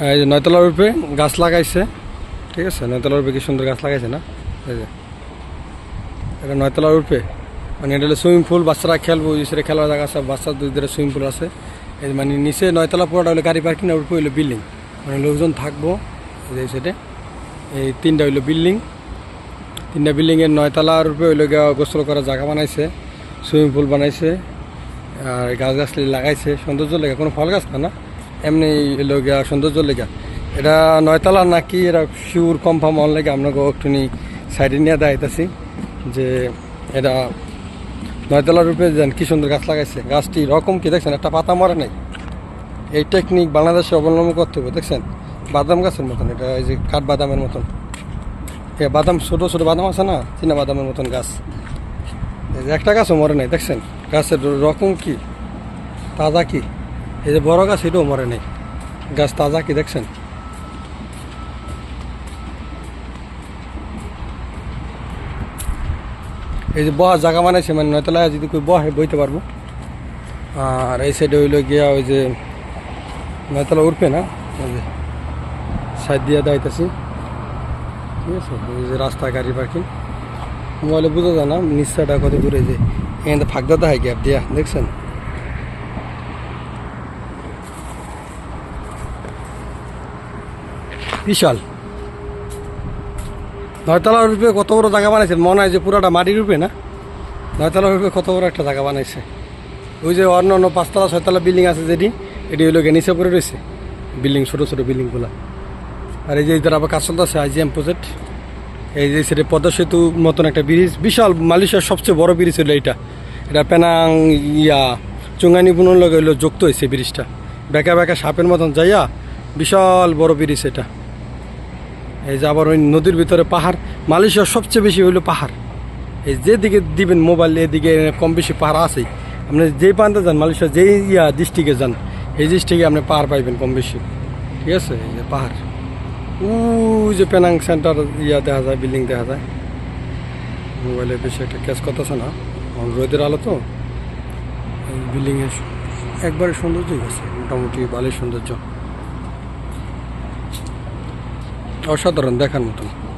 এই যে নয়তলার উপরে গাছ লাগাইছে, ঠিক আছে? নয়তলার উপরে কি সুন্দর গাছ লাগাইছে না? এই যে। এটা নয়তলার উপরে। মানে এটা হলো সুইমিং পুল বাচ্চারা খেলব সেটা খেলার জায়গা আছে বাচ্চার দুই ধারে সুইমিং পুল আছে। এই যে মানে নিচে নয়তলা পুরোটা হলো গাড়ি পার্কিং আর উপরে হলো বিল্ডিং মানে লোকজন থাকব, এই সেটা। এই তিনটা হইল বিল্ডিং তিনটা বিল্ডিংয়ের নয়তলার উপরে হইল গোসল করার জায়গা বানাইছে সুইমিং পুল বানাইছে, আর গাছ গাছলি লাগাইছে। সৌন্দর্য লেগা, কোনো ফল গাছ না না? এমনি হইল গিয়া সৌন্দর্য লেগা। এটা নয়তলা নাকি এরা শিউর কনফার্ম অন লেগে আপনাকে একটুনি সাইডে নিয়ে দেখাইতেছি যে এটা নয়তলার রূপে যেন কি সুন্দর গাছ লাগাইছে। গাছটি রকম কি দেখছেন? একটা পাতা মরে নাই। এই টেকনিক বাংলাদেশে অবলম্বন করতে হবে, দেখছেন? বাদাম গাছের মতন, এটা এই যে কাঠ বাদামের মতন। এ বাদাম, ছোটো ছোটো বাদাম আছে না? চীনা বাদামের মতন গাছ। একটা গাছও মরে নাই, দেখছেন? গাছের রকম কি? তাজা কি? এই যে বড় গাছ, এটাও মরে নাই। গাছ তাজা কি দেখছেন? এই যে বহার জায়গা বানাইছে মানে নয়তলায় যদি কেউ বহে বইতে পারব। আর এই সাইডে হইল গিয়া ওই যে নয়তলা উঠবে না? সাইড দিয়ে দাইতেছি ঠিক আছে ওই যে রাস্তা গাড়ি পার্কিং। মোবাইলে বোঝা যায় না নিশ্চয়টা কত দূরে যে এখানে ফাঁকদা দেখায় গ্যাপ দিয়া, দেখছেন? বিশাল। নয়তলার রূপে কত বড় জায়গা বানাইছে মনে হয় যে পুরাটা মাটির রূপে না? নয়তলার রূপে কত বড় একটা জায়গা বানাইছে। ওই যে অন্য অন্য পাঁচতলা, ছয়তলা বিল্ডিং আছে যেটি, এটি গিয়ে নিচে পড়ে রয়েছে। বিল্ডিং, ছোটো ছোটো বিল্ডিংগুলো। আর এই যে ইধার আবার কাজ চলতেছে আইজিএম প্রজেক্ট এই যে সেটা পদ্মা সেতু মতন একটা ব্রিজ, বিশাল মালয়েশিয়ার সবচেয়ে বড় ব্রিজ হলো এইটা। এটা পেনাং ইয়া, চুঙ্গানি বুনন লগে হইল যুক্ত হয়েছে ব্রিজটা। বেঁকা বেঁকা সাপের মতন যাইয়া বিশাল বড় ব্রিজ এটা। এই যে আবার ওই নদীর ভিতরে পাহাড় মালয়েশিয়ার সবচেয়ে বেশি হইল পাহাড়। এই যেদিকে দিবেন মোবাইল, এদিকে কম বেশি পাহাড় আছেই। আপনি যেই প্রান্তে যান, মালয়েশিয়া যেই ইয়া ডিস্ট্রিক্টে যান, এই ডিস্ট্রিক্টে আপনি পাহাড় পাইবেন কম বেশি। ঠিক আছে? এই যে পাহাড়। ওই যে পেনাং সেন্টার ইয়া দেখা যায় বিল্ডিং দেখা যায়। মোবাইলের বেশি একটা ক্যাচ করতেছে না। রোদের আলো তো। বিল্ডিংয়ের একবারে সৌন্দর্যই গেছে মোটামুটি ভালোই সৌন্দর্য। অসাধারণ দেখার মতন।